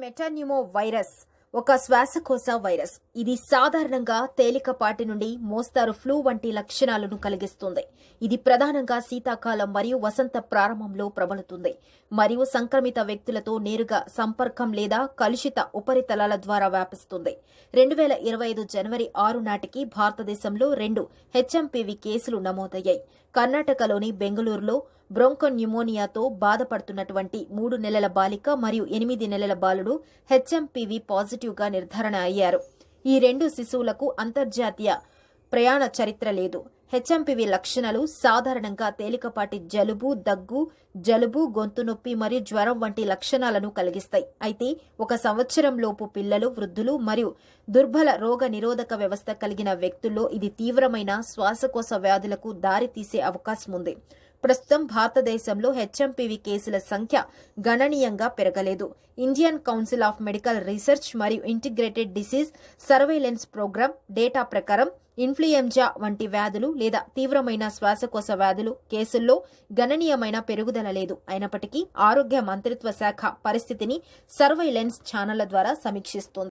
Metapneumo virus. ఒక శ్వాసకోశ virus. ఇది సాధారణంగా తేలికపాటి నుండి మోస్తారు ఫ్లూ వంటి లక్షణాలను కలిగిస్తుంది. ఇది ప్రధానంగా శీతాకాలం మరియు వసంత ప్రారంభంలో ప్రబలుతుంది. మరియు సంక్రమిత వ్యక్తులతో నేరుగా సంపర్కం లేదా కలుషిత ఉపరితలాల ద్వారా వ్యాపిస్తుంది. రెండు వేల ఇరవై ఐదు జనవరి ఆరు నాటికి భారతదేశంలో రెండు హెచ్ఎంపీవీ కేసులు నమోదయ్యాయి. కర్ణాటకలోని బెంగళూరులో బ్రోంకో న్యూమోనియాతో బాధపడుతున్నటువంటి మూడు నెలల బాలిక మరియు ఎనిమిది నెలల బాలుడు హెచ్ఎంపీవీ పాజిటివ్ పాజిటివ్గా నిర్ధారణ అయ్యారు. ఈ రెండు శిశువులకు అంతర్జాతీయ ప్రయాణ చరిత్ర లేదు. హెచ్ఎంపివి లక్షణాలు సాధారణంగా తేలికపాటి జలుబు దగ్గు జలుబు గొంతు నొప్పి మరియు జ్వరం వంటి లక్షణాలను కలిగిస్తాయి. అయితే ఒక సంవత్సరం లోపు పిల్లలు వృద్ధులు మరియు దుర్బల రోగ నిరోధక వ్యవస్థ కలిగిన వ్యక్తుల్లో ఇది తీవ్రమైన శ్వాసకోశ వ్యాధులకు దారితీసే అవకాశం ఉంది. ప్రస్తుతం భారతదేశంలో హెచ్ఎంపీవీ కేసుల సంఖ్య గణనీయంగా పెరగలేదు. Indian Council of Medical Research మరియు Integrated Disease Surveillance Programme data ప్రకారం ఇన్ఫ్లుయెంజా వంటి వ్యాధులు లేదా తీవ్రమైన శ్వాసకోశ వ్యాధులు కేసుల్లో గణనీయమైన పెరుగుదల లేదు. అయినప్పటికీ ఆరోగ్య మంత్రిత్వ శాఖ పరిస్థితిని సర్వైలెన్స్ ఛానళ్ళ ద్వారా సమీక్షిస్తోంది.